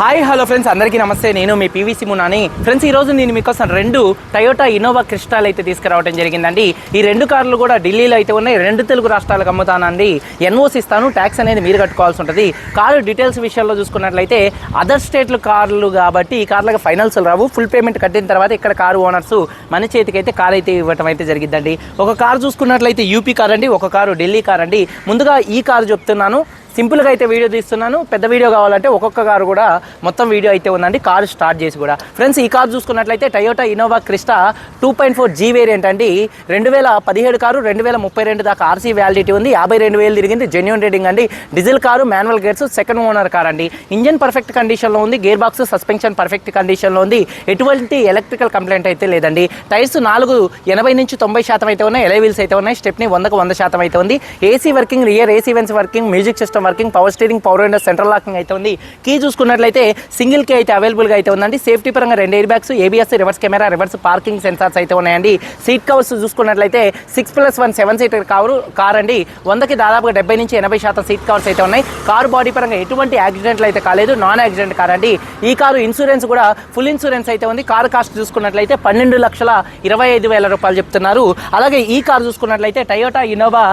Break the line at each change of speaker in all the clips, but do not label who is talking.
Hi hello friends అందరికీ నమస్తే. నేను మీ పీవీసీ మునాని ఫ్రెండ్స్ ఈ రోజు నేను మీకోసం రెండు టయోటా ఇన్నోవా క్రిస్టాల్ అయితే తీసుకురావడం జరిగిందండి. ఈ రెండు కార్లు కూడా ఢిల్లీలో అయితే ఉన్నాయి. రెండు తెలుగు రాష్ట్రాలకు అమ్ముతానండి. ఎన్ఓసి ఇస్తాను. ట్యాక్స్ అనేది మీరు కట్టుకోవాల్సి ఉంటుంది. కారు డీటెయిల్స్ విషయంలో చూసుకున్నట్లయితే అదర్ స్టేట్లు కార్లు కాబట్టి ఈ కార్లకు ఫైనల్స్ రావు. ఫుల్ పేమెంట్ కట్టిన తర్వాత ఇక్కడ కారు ఓనర్స్ మన చేతికి అయితే కార్ అయితే ఇవ్వటం అయితే జరిగిందండి ఒక కారు చూసుకున్నట్లయితే యూపీ కార్ అండి ఒక కారు ఢిల్లీ కార్ అండి ముందుగా ఈ కారు చెప్తున్నాను. సింపుల్గా అయితే వీడియో తీస్తున్నాను. పెద్ద వీడియో కావాలంటే ఒక్కొక్క కారు కూడా మొత్తం వీడియో అయితే ఉందండి. కారు స్టార్ట్ చేసి కూడా. ఫ్రెండ్స్ ఈ కారు చూసుకున్నట్లయితే Toyota Innova Crysta two point four G variant అండి. రెండు వేల పదిహేడు కారు రెండు వేల ముప్పై రెండు దాకా ఆర్సీ వ్యాలిడిటీ ఉంది. యాభై రెండు వేలు తిరిగింది. జెన్యున్ రేటింగ్ అండి. Diesel car manual gears second owner car అండి. ఇంజన్ పర్ఫెక్ట్ కండిషన్లో ఉంది. గేర్ బాక్స్ సస్పెన్షన్ పర్ఫెక్ట్ కండిషన్లో ఉంది. ఎటువంటి ఎలక్ట్రికల్ కంప్లైంట్ అయితే లేదండి. టైర్స్ నాలుగు ఎనభై నుంచి తొంభై శాతం అయితే ఉన్నాయి. ఎలై వీల్స్ అయితే ఉన్నాయి. స్టెప్ని వందకు వంద శాతం అయితే ఉంది. AC working rear AC vents working music system working power steering power window central locking అయితే ఉంది. కీ చూసుకున్నట్లయితే సింగిల్ కీ అయితే అవైలబుల్గా అయితే ఉందండి. సేఫ్టీ పరంగా రెండు air bags ABS reverse camera reverse parking sensors అయితే ఉన్నాయండి. సీట్ కవర్స్ చూసుకున్నట్లయితే six plus one seven seater car car అండి. వందకి దాదాపుగా డెబ్బై నుంచి ఎనభై శాతం సీట్ కవర్స్ అయితే ఉన్నాయి. కారు బాడీ పరంగా ఎటువంటి యాక్సిడెంట్లు అయితే కాలేదు. నాన్ యాక్సిడెంట్ కార్ అండి. ఈ కారు ఇన్సూరెన్స్ కూడా ఫుల్ ఇన్సూరెన్స్ అయితే ఉంది. కారు కాస్ట్ చూసుకున్నట్లయితే పన్నెండు లక్షల ఇరవై ఐదు వేల రూపాయలు చెప్తున్నారు. అలాగే ఈ కారు చూసుకున్నట్లయితే Toyota Innova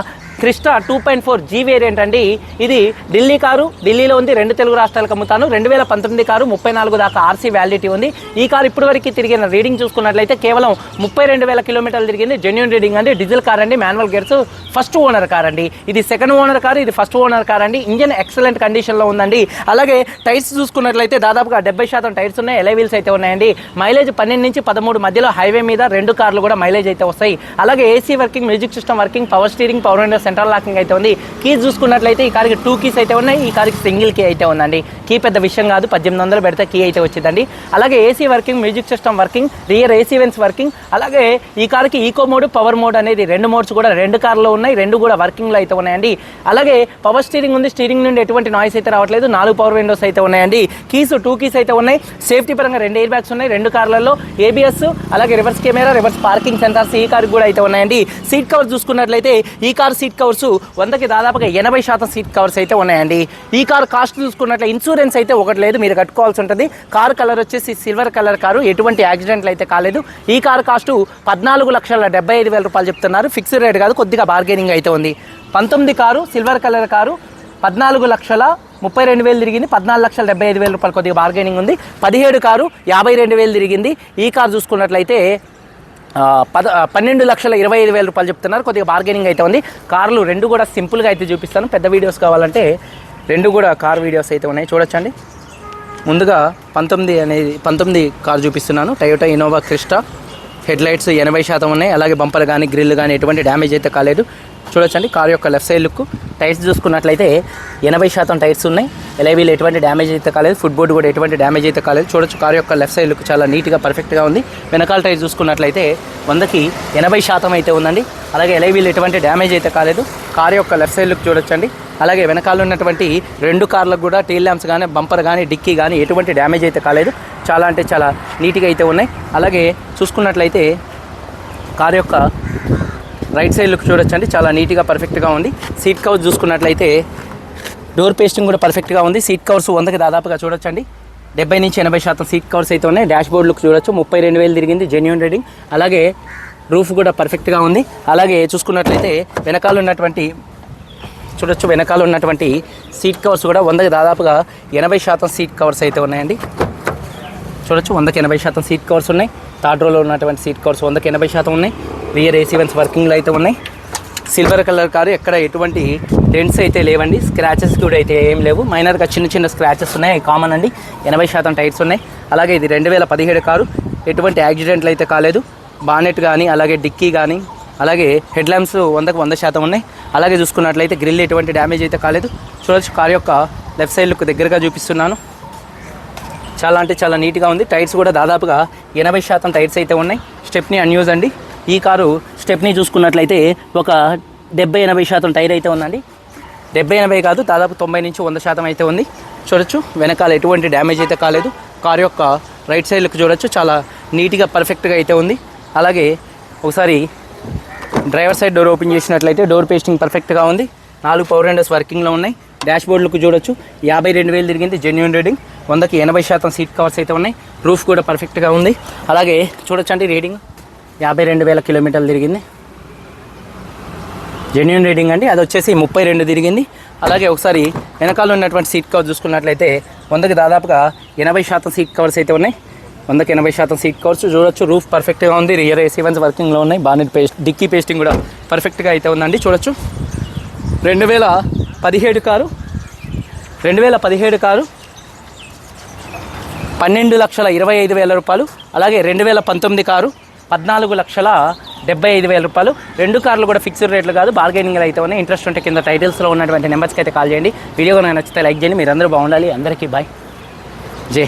Crysta two point four G variant అండి. ఇది ఢిల్లీ కారు ఢిల్లీలో ఉంది రెండు తెలుగు రాష్ట్రాలకు అమ్ముతాను. రెండు వేల పంతొమ్మిది కారు ముప్పై నాలుగు దాకా ఆర్సీ వ్యాలిడిటీ ఉంది. ఈ కారు ఇప్పటివరకు తిరిగిన రీడింగ్ చూసుకున్నట్లయితే కేవలం ముప్పై రెండు వేల కిలోమీటర్లు తిరిగింది. జెన్యున్ రీడింగ్ అండి. డీజిల్ కార్ అండి. Manual gears first owner car అండి. ఇది సెకండ్ ఓనర్ కారు ఇది ఫస్ట్ ఓనర్ కార్ అండి. ఇంజన్ ఎక్సలెంట్ కండిషన్లో ఉందండి. అలాగే టైర్స్ చూసుకున్నట్లయితే దాదాపుగా డెబ్బై శాతం టైర్స్ ఉన్నాయి. ఎలై వీల్స్ అయితే ఉన్నాయండి. మైలేజ్ పన్నెండు నుంచి పదమూడు మధ్యలో హైవే మీద రెండు కార్లు కూడా మైలేజ్ అయితే వస్తాయి. అలాగే AC working music system working power steering power windows central locking అయితే ఉంది. కీస్ చూసుకున్నట్లయితే ఈ కార్కి టూ కీస్ అయితే ఉన్నాయి. ఈ కార్కి సింగిల్ కీ అయితే ఉందండి. కీ పెద్ద విషయం కాదు. పద్దెనిమిది వందలు పెడితే కీ అయితే వచ్చిందండి. అలాగే AC working music system working rear AC vents working అలాగే ఈ కార్కి ఈకో మోడ్ పవర్ మోడ్ అనేది రెండు మోడ్స్ కూడా రెండు కార్లో ఉన్నాయి. రెండు కూడా వర్కింగ్లో అయితే ఉన్నాయండి. అలాగే పవర్ స్టీరింగ్ ఉంది. స్టీరింగ్ నుండి ఎటువంటి నాయిస్ అయితే రావట్లేదు. నాలుగు పవర్ విండోస్ అయితే ఉన్నాయండి. కీస్ టూ కీస్ అయితే ఉన్నాయి. సేఫ్టీ పరంగా రెండు ఎయిర్ బ్యాగ్స్ ఉన్నాయి. రెండు కార్లలో ఏబిఎస్ అలాగే reverse camera reverse parking sensors ఈ కార్ కూడా అయితే ఉన్నాయండి. సీట్ కవర్ చూసుకున్నట్లయితే ఈ కార్ సీట్ కవర్స్ వందకి దాదాపుగా ఎనభై శాతం సీట్ కవర్స్ అయితే ఉన్నాయండి. ఈ కారు కాస్ట్ చూసుకున్నట్లయితే ఇన్సూరెన్స్ అయితే ఒకటి లేదు మీరు కట్టుకోవాల్సి ఉంటుంది. కార్ కలర్ వచ్చేసి సిల్వర్ కలర్ కారు ఎటువంటి యాక్సిడెంట్లు అయితే కాలేదు. ఈ కార్ కాస్ట్ పద్నాలుగు లక్షల డెబ్బై ఐదు వేల రూపాయలు చెప్తున్నారు. ఫిక్స్డ్ రేట్ కాదు కొద్దిగా బార్గెనింగ్ అయితే ఉంది. పంతొమ్మిది కారు సిల్వర్ కలర్ కారు పద్నాలుగు లక్షల ముప్పై రెండు వేలు తిరిగింది. పద్నాలుగు లక్షల డెబ్బై ఐదు వేల రూపాయలు కొద్దిగా బార్గెనింగ్ ఉంది. పదిహేడు కారు యాభై రెండు వేలు తిరిగింది. ఈ కారు చూసుకున్నట్లయితే పద పన్నెండు లక్షల ఇరవై ఐదు వేల రూపాయలు చెప్తున్నారు. కొద్దిగా బార్గెనింగ్ అయితే ఉంది. కార్లు రెండు కూడా సింపుల్గా అయితే చూపిస్తాను. పెద్ద వీడియోస్ కావాలంటే రెండు కూడా కార్ వీడియోస్ అయితే ఉన్నాయి. చూడొచ్చండి. ముందుగా పంతొమ్మిది అనేది పంతొమ్మిది కార్ చూపిస్తున్నాను. Toyota Innova Crysta head lights ఎనభై శాతం ఉన్నాయి. అలాగే బంపర్ కానీ గ్రిల్ కానీ ఎటువంటి డ్యామేజ్ అయితే కాలేదు. చూడొచ్చండి. కార్ యొక్క లెఫ్ట్ సైడ్ లుక్. టైర్స్ చూసుకున్నట్లయితే ఎనభై శాతం టైర్స్ ఉన్నాయి. ఎలైవీలు ఎటువంటి డ్యామేజ్ అయితే కాలేదు. ఫుట్ బోర్డు కూడా ఎటువంటి డ్యామేజ్ అయితే కాలేదు. చూడొచ్చు కార్ యొక్క లెఫ్ట్ సైడ్ లుక్ చాలా నీట్గా పర్ఫెక్ట్గా ఉంది. వెనకాల టైర్ చూసుకున్నట్లయితే వందకి ఎనభై శాతం అయితే ఉందండి. అలాగే ఎలైవీలు ఎటువంటి డ్యామేజ్ అయితే కాలేదు. కార్ యొక్క లెఫ్ట్ సైడ్ లుక్ చూడొచ్చండి. అలాగే వెనకాల ఉన్నటువంటి రెండు కార్లకు కూడా టైల్ ల్యాంప్స్ కానీ బంపర్ కానీ డిక్కీ కానీ ఎటువంటి డ్యామేజ్ అయితే కాలేదు. చాలా అంటే చాలా నీట్గా అయితే ఉన్నాయి. అలాగే చూసుకున్నట్లయితే కార్ యొక్క రైట్ సైడ్ లుక్ చూడొచ్చండి. చాలా నీట్గా పర్ఫెక్ట్గా ఉంది. సీట్ కవర్స్ చూసుకున్నట్లయితే డోర్ పేస్టింగ్ కూడా పర్ఫెక్ట్గా ఉంది. సీట్ కవర్స్ వందకి దాదాపుగా చూడొచ్చండి. డెబ్బై నుంచి ఎనభై శాతం సీట్ కవర్స్ అయితే ఉన్నాయి. డాష్ బోర్డ్ లుక్ చూడొచ్చు. ముప్పై రెండు వేలు తిరిగింది. Genuine reading. అలాగే రూఫ్ కూడా పర్ఫెక్ట్గా ఉంది. అలాగే చూసుకున్నట్లయితే వెనకాల ఉన్నటువంటి చూడొచ్చు. వెనకాల ఉన్నటువంటి సీట్ కవర్స్ కూడా వందకి దాదాపుగా ఎనభై శాతం సీట్ కవర్స్ అయితే ఉన్నాయండి. చూడొచ్చు. వందకి ఎనభై శాతం సీట్ కవర్స్ ఉన్నాయి. థర్డ్ రోలో ఉన్నటువంటి సీట్ కవర్స్ వందకి ఎనభై శాతం ఉన్నాయి. రియర్ ఏసీ వన్స్ వర్కింగ్లో అయితే ఉన్నాయి. సిల్వర్ కలర్ కారు ఎక్కడ ఎటువంటి డెంట్స్ అయితే లేవండి. స్క్రాచెస్ కూడా అయితే ఏం లేవు. మైనర్గా చిన్న చిన్న స్క్రాచెస్ ఉన్నాయి. కామన్ అండి. ఎనభై శాతం టైర్స్ ఉన్నాయి. అలాగే ఇది రెండు వేల పదిహేడు కారు. ఎటువంటి యాక్సిడెంట్లు అయితే కాలేదు. బానెట్ కానీ అలాగే డిక్కీ కానీ అలాగే హెడ్ ల్యాంప్స్ వందకు వంద శాతం ఉన్నాయి. అలాగే చూసుకున్నట్లయితే గ్రిల్ ఎటువంటి డ్యామేజ్ అయితే కాలేదు. చూడొచ్చు కార్ యొక్క లెఫ్ట్ సైడ్ లుక్ దగ్గరగా చూపిస్తున్నాను. చాలా అంటే చాలా నీట్గా ఉంది. టైర్స్ కూడా దాదాపుగా ఎనభై శాతం టైర్స్ అయితే ఉన్నాయి. స్టెప్ని అన్యూజ్ అండి. ఈ కారు స్టెప్ని చూసుకున్నట్లయితే ఒక డెబ్బై ఎనభై శాతం టైర్ అయితే ఉందండి. డెబ్బై ఎనభై కాదు దాదాపు తొంభై నుంచి వంద శాతం అయితే ఉంది. చూడొచ్చు వెనకాల ఎటువంటి డ్యామేజ్ అయితే కాలేదు. కారు యొక్క రైట్ సైడ్కి చూడొచ్చు చాలా నీట్గా పర్ఫెక్ట్గా అయితే ఉంది. అలాగే ఒకసారి డ్రైవర్ సైడ్ డోర్ ఓపెన్ చేసినట్లయితే డోర్ పేస్టింగ్ పర్ఫెక్ట్గా ఉంది. నాలుగు పవర్ విండోస్ వర్కింగ్లో ఉన్నాయి. డాష్ బోర్డులకు చూడొచ్చు. యాభై రెండు వేలు తిరిగింది జెన్యున్ రీడింగ్ వందకి ఎనభై శాతం సీట్ కవర్స్ అయితే ఉన్నాయి. రూఫ్ కూడా పర్ఫెక్ట్గా ఉంది. అలాగే చూడొచ్చండి రీడింగ్. యాభై రెండు వేల కిలోమీటర్లు తిరిగింది. జెన్యున్ రీడింగ్ అండి. అది వచ్చేసి ముప్పై రెండు తిరిగింది. అలాగే ఒకసారి వెనకాల ఉన్నటువంటి సీట్ కవర్ చూసుకున్నట్లయితే వందకి దాదాపుగా ఎనభై శాతం సీట్ కవర్స్ అయితే ఉన్నాయి. వందకి ఎనభై శాతం సీట్ కవర్స్ చూడొచ్చు రూఫ్ పర్ఫెక్ట్గా ఉంది. రియర్ ఏసీ వన్స్ వర్కింగ్లో ఉన్నాయి. బానెట్ పేస్ట్ డిక్కీ పేస్టింగ్ కూడా పర్ఫెక్ట్గా అయితే ఉందండి. చూడొచ్చు. రెండు వేల పదిహేడు కారు. రెండు వేల పదిహేడు కారు. పన్నెండు లక్షల ఇరవై ఐదు వేల రూపాయలు. అలాగే రెండు వేల పంతొమ్మిది కారు. పద్నాలుగు లక్షల డెబ్బై ఐదు వేల రూపాయలు. రెండు కార్లు కూడా ఫిక్స్డ్ రేట్లు కాదు బార్గెనింగ్లు అయితే ఉన్నాయి. ఇంట్రెస్ట్ ఉంటే కింద టైటిల్స్లో ఉన్నటువంటి నెంబర్స్కి అయితే కాల్ చేయండి. వీడియో కనుక నచ్చితే లైక్ చేయండి. మీరందరూ బాగుండాలి. అందరికీ బాయ్ జై